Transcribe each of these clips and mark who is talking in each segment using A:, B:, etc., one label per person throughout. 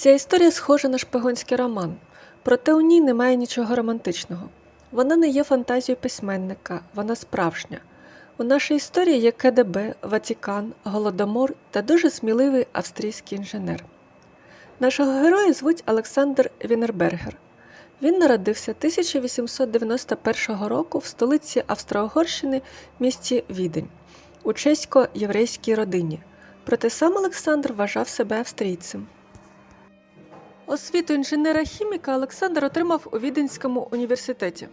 A: Ця історія схожа на шпигунський роман, проте у ній немає нічого романтичного. Вона не є фантазією письменника, вона справжня. У нашій історії є КДБ, Ватікан, Голодомор та дуже сміливий австрійський інженер. Нашого героя звуть Олександр Вінербергер. Він народився 1891 року в столиці Австро-Угорщини місті Відень у чесько-єврейській родині. Проте сам Олександр вважав себе австрійцем. Освіту інженера-хіміка Олександр отримав у Віденському університеті.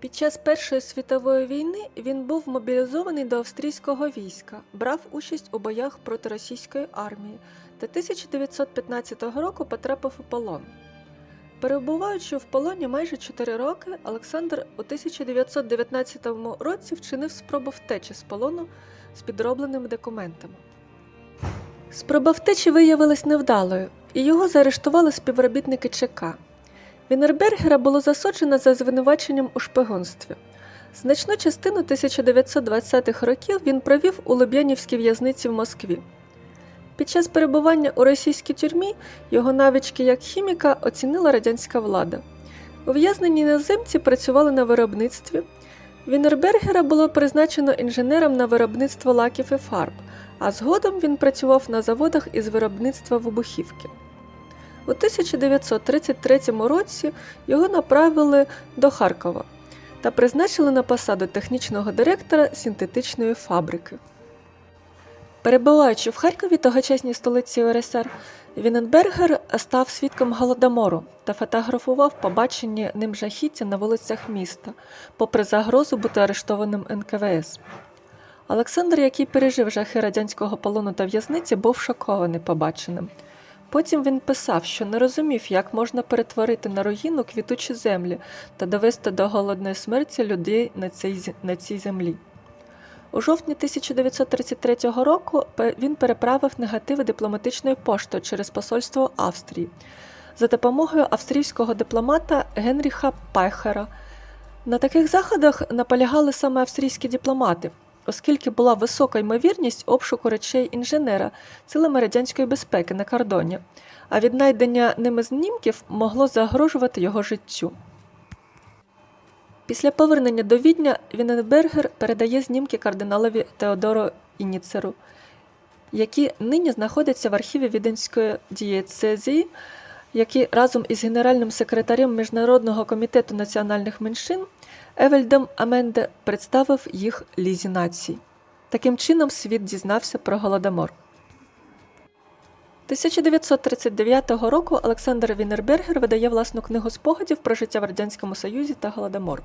A: Під час Першої світової війни він був мобілізований до австрійського війська, брав участь у боях проти російської армії та 1915 року потрапив у полон. Перебуваючи в полоні майже 4 роки, Олександр у 1919 році вчинив спробу втечі з полону з підробленими документами. Спроба втечі виявилась невдалою, і його заарештували співробітники ЧК. Вінербергера було засуджено за звинуваченням у шпигунстві. Значну частину 1920-х років він провів у Луб'янівській в'язниці в Москві. Під час перебування у російській тюрмі його навички як хіміка оцінила радянська влада. Ув'язнені іноземці працювали на виробництві. Вінербергера було призначено інженером на виробництво лаків і фарб, а згодом він працював на заводах із виробництва вибухівки. У 1933 році його направили до Харкова та призначили на посаду технічного директора синтетичної фабрики. Перебуваючи в Харкові, тогочасній столиці УРСР, Віненбергер став свідком голодомору та фотографував побачені ним жахіття на вулицях міста, попри загрозу бути арештованим НКВС. Олександр, який пережив жахи радянського полону та в'язниці, був шокований побаченим. Потім він писав, що не розумів, як можна перетворити на руїну квітучі землі та довести до голодної смерті людей на цій, на цій землі. У жовтні 1933 року він переправив негативи дипломатичною поштою через посольство Австрії за допомогою австрійського дипломата Генріха Пайхера. На таких заходах наполягали саме австрійські дипломати, оскільки була висока ймовірність обшуку речей інженера силами радянської безпеки на кордоні, а віднайдення ними знімків могло загрожувати його життю. Після повернення до Відня Вінненбергер передає знімки кардиналові Теодору Ініцеру, які нині знаходяться в архіві Віденської дієцезії, який разом із генеральним секретарем Міжнародного комітету національних меншин Евельдом Аменде представив їх Лізі націй. Таким чином світ дізнався про голодомор. 1939 року Олександр Вінербергер видає власну книгу спогадів про життя в Радянському Союзі та Голодомор.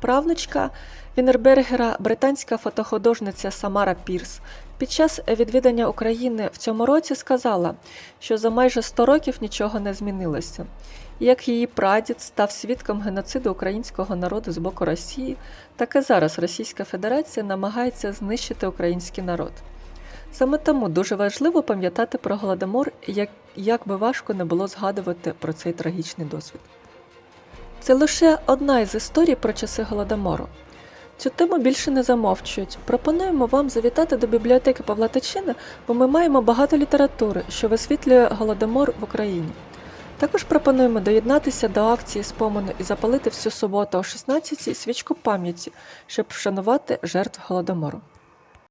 A: Правнучка Вінербергера, британська фотохудожниця Самара Пірс, під час відвідання України в цьому році сказала, що за майже 100 років нічого не змінилося. Як її прадід став свідком геноциду українського народу з боку Росії, так і зараз Російська Федерація намагається знищити український народ. Саме тому дуже важливо пам'ятати про голодомор, як, як би важко не було згадувати про цей трагічний досвід. Це лише одна із історій про часи голодомору. Цю тему більше не замовчують. Пропонуємо вам завітати до бібліотеки Павла Тичина, бо ми маємо багато літератури, що висвітлює голодомор в Україні. Також пропонуємо доєднатися до акції спомену і запалити всю суботу о 16 свічку пам'яті, щоб вшанувати жертв голодомору.